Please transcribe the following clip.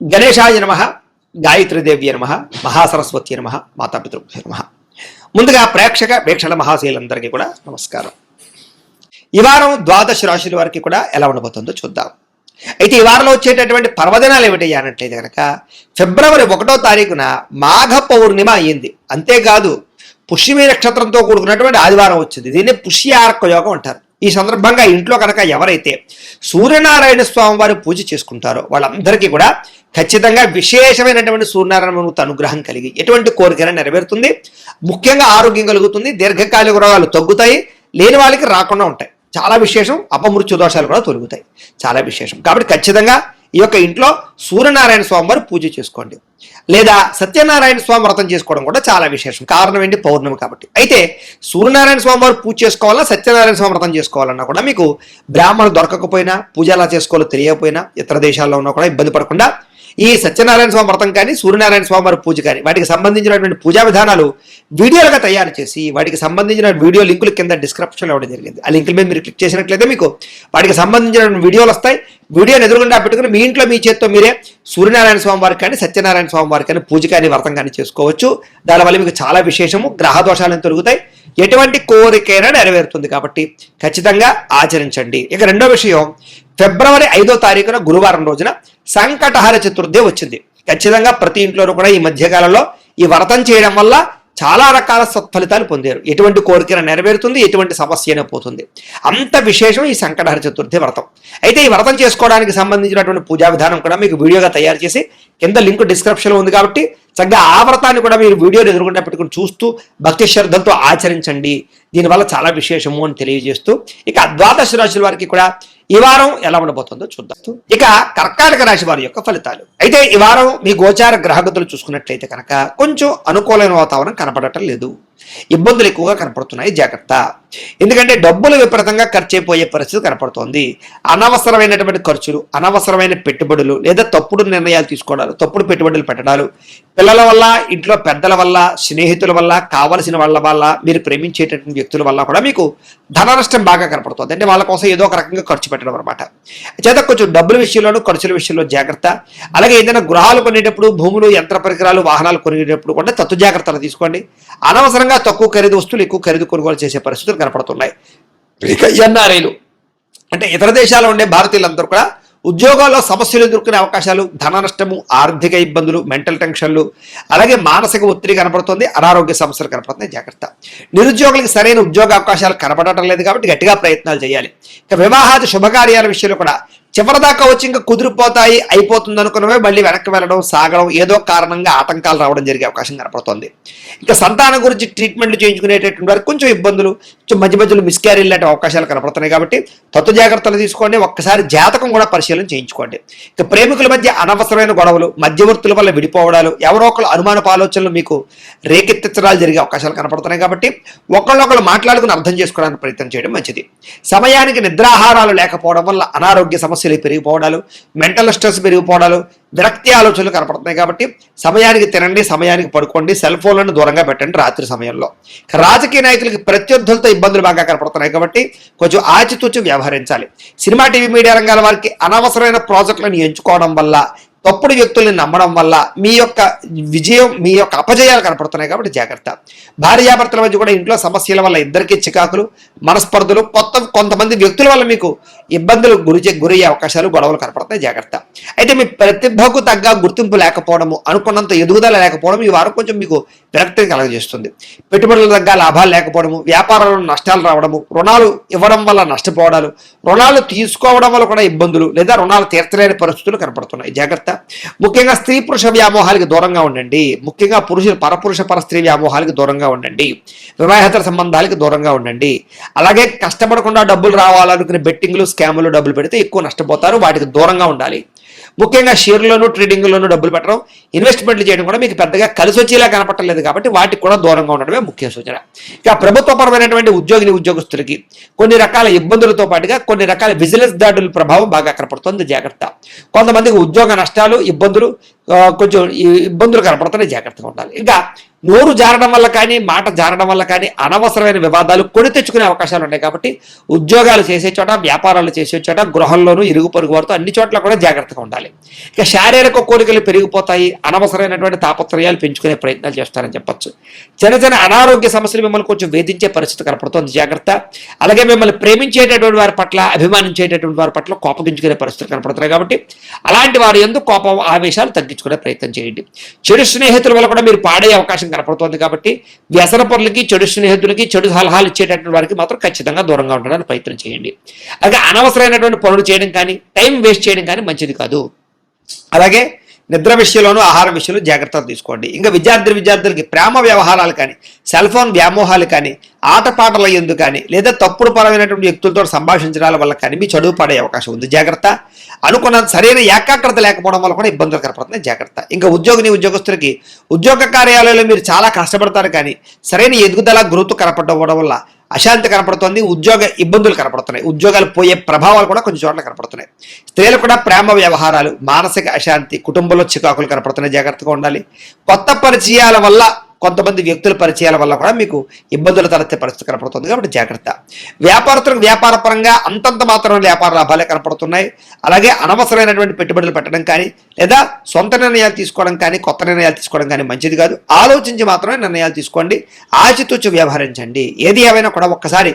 గణేశాయ నమ గాయత్రీదేవ్య నమ మహాసరస్వతి నమ మాతాపితృభ్య నమ. ముందుగా ప్రేక్షక వీక్షణ మహాశీలందరికీ కూడా నమస్కారం. ఈ వారం ద్వాదశ రాశుల వారికి కూడా ఎలా ఉండబోతుందో చూద్దాం. అయితే ఈ వారంలో వచ్చేటటువంటి పర్వదినాలు ఏమిటి అన్నట్లయితే కనుక ఫిబ్రవరి ఒకటో తారీఖున మాఘ పౌర్ణిమ అయ్యింది. అంతేకాదు పుష్యమి నక్షత్రంతో కూడుకున్నటువంటి ఆదివారం వచ్చింది. దీన్ని పుష్యార్క యోగం అంటారు. ఈ సందర్భంగా ఇంట్లో కనుక ఎవరైతే సూర్యనారాయణ స్వామి వారి పూజ చేసుకుంటారో వాళ్ళందరికీ కూడా ఖచ్చితంగా విశేషమైనటువంటి సూర్యనారాయణ అనుగ్రహం కలిగి ఎటువంటి కోరికైనా నెరవేరుతుంది. ముఖ్యంగా ఆరోగ్యం కలుగుతుంది దీర్ఘకాలిక రోగాలు తగ్గుతాయి లేని వాళ్ళకి రాకుండా ఉంటాయి. చాలా విశేషం అపమృత్యు దోషాలు కూడా తొలుగుతాయి. చాలా విశేషం. కాబట్టి ఖచ్చితంగా ఈ యొక్క ఇంట్లో సూర్యనారాయణ స్వామి వారు పూజ చేసుకోండి. లేదా సత్యనారాయణ స్వామి వ్రతం చేసుకోవడం కూడా చాలా విశేషం. కారణం ఏంటి? పౌర్ణమి కాబట్టి. అయితే సూర్యనారాయణ స్వామి వారు పూజ చేసుకోవాలన్నా సత్యనారాయణ స్వామి వ్రతం చేసుకోవాలన్నా కూడా మీకు బ్రాహ్మణులు దొరకకపోయినా పూజ ఎలా చేసుకోవాలో తెలియకపోయినా ఇతర దేశాల్లో ఉన్నా కూడా ఇబ్బంది పడకుండా ఈ సత్యనారాయణ స్వామి వ్రతం కానీ సూర్యనారాయణ స్వామి వారి పూజ కానీ వాటికి సంబంధించినటువంటి పూజా విధానాలు వీడియోలుగా తయారు చేసి వాటికి సంబంధించిన వీడియో లింకులు కింద డిస్క్రిప్షన్లో ఇవ్వడం జరిగింది. ఆ లింకుల మీద మీరు క్లిక్ చేసినట్లయితే మీకు వాటికి సంబంధించిన వీడియోలు వస్తాయి. వీడియోని ఎదురుగుండా పెట్టుకుని మీ ఇంట్లో మీ చేత్తో మీరే సూర్యనారాయణ స్వామి వారికి కానీ సత్యనారాయణ స్వామి వారికి కానీ పూజ కానీ వ్రతం కానీ చేసుకోవచ్చు. దానివల్ల మీకు చాలా విశేషము గ్రహ దోషాలను తొలుగుతాయి. ఎటువంటి కోరికైనా నెరవేరుతుంది కాబట్టి ఖచ్చితంగా ఆచరించండి. ఇక రెండో విషయం ఫిబ్రవరి ఐదో తారీఖున గురువారం రోజున సంకటహర చతుర్థి వచ్చింది. ఖచ్చితంగా ప్రతి ఇంట్లోనూ కూడా ఈ మధ్యకాలంలో ఈ వ్రతం చేయడం వల్ల చాలా రకాల సత్ఫలితాలు పొందారు. ఎటువంటి కోరికన నెరవేరుతుంది ఎటువంటి సమస్య అయినా పోతుంది. అంత విశేషం ఈ సంకటహర చతుర్థి వ్రతం. అయితే ఈ వ్రతం చేసుకోవడానికి సంబంధించినటువంటి పూజా విధానం కూడా మీకు వీడియోగా తయారు చేసి కింద లింక్ డిస్క్రిప్షన్లో ఉంది కాబట్టి చక్కగా ఆ వ్రతాన్ని కూడా మీరు వీడియోని ఎదుర్కొంటే పెట్టుకుని చూస్తూ భక్తి శ్రద్ధలతో ఆచరించండి. దీనివల్ల చాలా విశేషము అని తెలియజేస్తూ ఇక ద్వాదశ రాశుల వారికి కూడా ఈ వారం ఎలా ఉండబోతుందో చూద్దాం. ఇక కర్కాటక రాశి వారి యొక్క ఫలితాలు. అయితే ఈ వారం మీ గోచార గ్రహగతులు చూసుకున్నట్లయితే కనుక కొంచెం అనుకూలమైన వాతావరణం కనపడటం లేదు. ఇబ్బందులు ఎక్కువగా కనపడుతున్నాయి. జాగ్రత్త. ఎందుకంటే డబ్బులు విపరీతంగా ఖర్చు అయిపోయే పరిస్థితి కనపడుతోంది. అనవసరమైనటువంటి ఖర్చులు అనవసరమైన పెట్టుబడులు లేదా తప్పుడు నిర్ణయాలు తీసుకోవడాలు తప్పుడు పెట్టుబడులు పెట్టడాలు పిల్లల వల్ల ఇంట్లో పెద్దల వల్ల స్నేహితుల వల్ల కావలసిన వాళ్ళ వల్ల మీరు ప్రేమించేటటువంటి వ్యక్తుల వల్ల కూడా మీకు ధన నష్టం బాగా కనపడుతుంది. అంటే వాళ్ళ కోసం ఏదో ఒక రకంగా ఖర్చు పెట్టడం అనమాట చేత కొంచెం డబ్బుల విషయంలోనూ ఖర్చుల విషయంలో జాగ్రత్త. అలాగే ఏదైనా గృహాలు కొనేటప్పుడు భూములు యంత్ర పరికరాలు వాహనాలు కొనేటప్పుడు కూడా తత్తు జాగ్రత్తలు తీసుకోండి. అనవసరంగా తక్కువ ఖరీదు వస్తువులు ఎక్కువ ఖరీదు కొనుగోలు చేసే పరిస్థితులు కనపడుతున్నాయి. ఇక ఎన్ఆర్ఐలు అంటే ఇతర దేశాల్లో ఉండే భారతీయులందరూ కూడా ఉద్యోగాల్లో సమస్యలు ఎదుర్కొనే అవకాశాలు ధన నష్టము ఆర్థిక ఇబ్బందులు మెంటల్ టెన్షన్లు అలాగే మానసిక ఒత్తిడి కనపడుతుంది అనారోగ్య సమస్యలు కనపడుతున్నాయి జాగ్రత్త. నిరుద్యోగులకు సరైన ఉద్యోగ అవకాశాలు కనపడటం లేదు కాబట్టి గట్టిగా ప్రయత్నాలు చేయాలి. ఇక వివాహాది శుభకార్యాల విషయంలో కూడా చివరిదాకా వచ్చి ఇంకా కుదిరిపోతాయి అయిపోతుంది అనుకున్నవే మళ్ళీ వెనక్కి వెళ్ళడం సాగడం ఏదో కారణంగా ఆటంకాలు రావడం జరిగే అవకాశం కనపడుతుంది. ఇంకా సంతానం గురించి ట్రీట్మెంట్లు చేయించుకునేటటువంటి వారికి కొంచెం ఇబ్బందులు కొంచెం మధ్య మధ్యలో మిస్క్యారీలు లాంటి అవకాశాలు కనపడుతున్నాయి కాబట్టి తత్వ జాగ్రత్తలు తీసుకోండి ఒక్కసారి జాతకం కూడా పరిశీలన చేయించుకోండి. ఇక ప్రేమికుల మధ్య అనవసరమైన గొడవలు మధ్యవర్తుల వల్ల విడిపోవడాలు ఎవరో ఒకరు అనుమానపు ఆలోచనలు మీకు రేకెత్తించడాలు జరిగే అవకాశాలు కనపడుతున్నాయి కాబట్టి ఒకళ్ళొకళ్ళు మాట్లాడుకుని అర్థం చేసుకోవడానికి ప్రయత్నం చేయడం మంచిది. సమయానికి నిద్రాహారాలు లేకపోవడం వల్ల అనారోగ్య సమస్య సమస్యలు పెరిగిపోవడాలు మెంటల్ స్ట్రెస్ పెరిగిపోవడాలు విరక్తి ఆలోచనలు కనపడుతున్నాయి కాబట్టి సమయానికి తినండి సమయానికి పడుకోండి సెల్ ఫోన్లను దూరంగా పెట్టండి రాత్రి సమయంలో. రాజకీయ నాయకులకి ప్రత్యర్థులతో ఇబ్బందులు బాగా కనపడుతున్నాయి కాబట్టి కొంచెం ఆచితూచి వ్యవహరించాలి. సినిమా టీవీ మీడియా రంగాల వారికి అనవసరమైన ప్రాజెక్టులను ఎంచుకోవడం వల్ల తప్పుడు వ్యక్తుల్ని నమ్మడం వల్ల మీ యొక్క విజయం మీ యొక్క అపజయాలు కనపడుతున్నాయి కాబట్టి జాగ్రత్త. భార్యాభర్తల మధ్య కూడా ఇంట్లో సమస్యల వల్ల ఇద్దరికీ చికాకులు మనస్పర్ధలు కొత్త కొంతమంది వ్యక్తుల వల్ల మీకు ఇబ్బందులు గురి గురయ్యే అవకాశాలు గొడవలు కనపడతాయి. జాగ్రత్త. అయితే మీ ప్రతిభకు తగ్గ గుర్తింపు లేకపోవడము అనుకున్నంత ఎదుగుదల లేకపోవడం ఈ వారం కొంచెం మీకు విరక్తిని కలగజేస్తుంది. పెట్టుబడుల తగ్గ లాభాలు లేకపోవడము వ్యాపారంలో నష్టాలు రావడము రుణాలు ఇవ్వడం వల్ల నష్టపోవడాలు రుణాలు తీసుకోవడం వల్ల కూడా ఇబ్బందులు లేదా రుణాలు తీర్చలేని పరిస్థితులు కనపడుతున్నాయి. జాగ్రత్త. ముఖ్యంగా స్త్రీ పురుష వ్యామోహాలకి దూరంగా ఉండండి. ముఖ్యంగా పురుషుల పరపురుష పర స్త్రీ వ్యామోహాలకు దూరంగా ఉండండి. వివాహేతర సంబంధాలకి దూరంగా ఉండండి. అలాగే కష్టపడకుండా డబ్బులు రావాలనుకునే బెట్టింగ్లు స్కాములు డబ్బులు పెడితే ఎక్కువ నష్టపోతారు వాటికి దూరంగా ఉండాలి. ముఖ్యంగా షేర్లోనూ ట్రేడింగ్లోనూ డబ్బులు పెట్టడం ఇన్వెస్ట్మెంట్లు చేయడం కూడా మీకు పెద్దగా కలిసి వచ్చేలా కనపట్టలేదు కాబట్టి వాటికి కూడా దూరంగా ఉండడమే ముఖ్య సూచన. ఇక ప్రభుత్వపరమైనటువంటి ఉద్యోగిని ఉద్యోగస్తులకి కొన్ని రకాల ఇబ్బందులతో పాటుగా కొన్ని రకాల బిజినెస్ దాడుల ప్రభావం బాగా కనపడుతుంది. జాగ్రత్త. కొంతమందికి ఉద్యోగ నష్టాలు ఇబ్బందులు కొంచెం ఈ ఇబ్బందులు కనపడుతున్నాయి జాగ్రత్తగా ఉండాలి. ఇంకా నోరు జారడం వల్ల కానీ మాట జారడం వల్ల కానీ అనవసరమైన వివాదాలు కొని తెచ్చుకునే అవకాశాలు ఉన్నాయి కాబట్టి ఉద్యోగాలు చేసే చోట వ్యాపారాలు చేసే చోట గృహంలోనూ ఇరుగు పొరుగు వారితో అన్ని చోట్ల కూడా జాగ్రత్తగా ఉండాలి. ఇక శారీరక కోరికలు పెరిగిపోతాయి అనవసరమైనటువంటి తాపత్రయాలు పెంచుకునే ప్రయత్నాలు చేస్తారని చెప్పొచ్చు. చిన్న చిన్న అనారోగ్య సమస్యలు మిమ్మల్ని కొంచెం వేధించే పరిస్థితి కనపడుతుంది జాగ్రత్త. అలాగే మిమ్మల్ని ప్రేమించేటటువంటి వారి పట్ల అభిమానించేటటువంటి వారి పట్ల కోపగించుకునే పరిస్థితులు కనపడుతున్నాయి కాబట్టి అలాంటి వారి ఎందుకు కోపం ఆవేశాలు తగ్గించుకునే ప్రయత్నం చేయండి. చెడు స్నేహితుల వల్ల కూడా మీరు పాడే అవకాశం కనపడుతోంది కాబట్టి వ్యసన పనులకి చెడు స్నేహితులకి చెడు సలహాలు ఇచ్చేటటువంటి వారికి మాత్రం ఖచ్చితంగా దూరంగా ఉండడానికి ప్రయత్నం చేయండి. అలాగే అనవసరమైనటువంటి పనులు చేయడం కానీ టైం వేస్ట్ చేయడం కానీ మంచిది కాదు. అలాగే నిద్ర విషయంలోనూ ఆహారం విషయంలో జాగ్రత్తలు తీసుకోండి. ఇంకా విద్యార్థి విద్యార్థులకి ప్రేమ వ్యవహారాలు కానీ సెల్ ఫోన్ వ్యామోహాలు కానీ ఆటపాటల ఎందు కానీ లేదా తప్పుడు పరమైనటువంటి వ్యక్తులతో సంభాషించడాల వల్ల కానీ మీ చదువు పడే అవకాశం ఉంది. జాగ్రత్త. అనుకున్న సరైన ఏకాగ్రత లేకపోవడం వల్ల కూడా ఇబ్బందులు కనపడుతున్నాయి జాగ్రత్త. ఇంకా ఉద్యోగిని ఉద్యోగస్తులకి ఉద్యోగ కార్యాలయంలో మీరు చాలా కష్టపడతారు కానీ సరైన ఎదుగుదల గ్రోత్ కనపడడం వల్ల అశాంతి కనపడుతోంది ఉద్యోగ ఇబ్బందులు కనపడుతున్నాయి. ఉద్యోగాలు పోయే ప్రభావాలు కూడా కొన్ని చోట్ల కనపడుతున్నాయి. స్త్రీలు కూడా ప్రేమ వ్యవహారాలు మానసిక అశాంతి కుటుంబంలో చికాకులు కనపడుతున్నాయి. జాగ్రత్తగా ఉండాలి. కొత్త పరిచయాల వల్ల కొంతమంది వ్యక్తుల పరిచయాల వల్ల కూడా మీకు ఇబ్బందులు తలెత్తే పరిస్థితి కనపడుతుంది. కాబట్టి జాగ్రత్త. వ్యాపారస్తులకు వ్యాపార పరంగా అంతంత మాత్రం వ్యాపార లాభాలే కనపడుతున్నాయి. అలాగే అనవసరమైనటువంటి పెట్టుబడులు పెట్టడం కానీ లేదా సొంత నిర్ణయాలు తీసుకోవడం కానీ కొత్త నిర్ణయాలు తీసుకోవడం కానీ మంచిది కాదు. ఆలోచించి మాత్రమే నిర్ణయాలు తీసుకోండి. ఆచితూచి వ్యవహరించండి. ఏది ఏమైనా కూడా ఒక్కసారి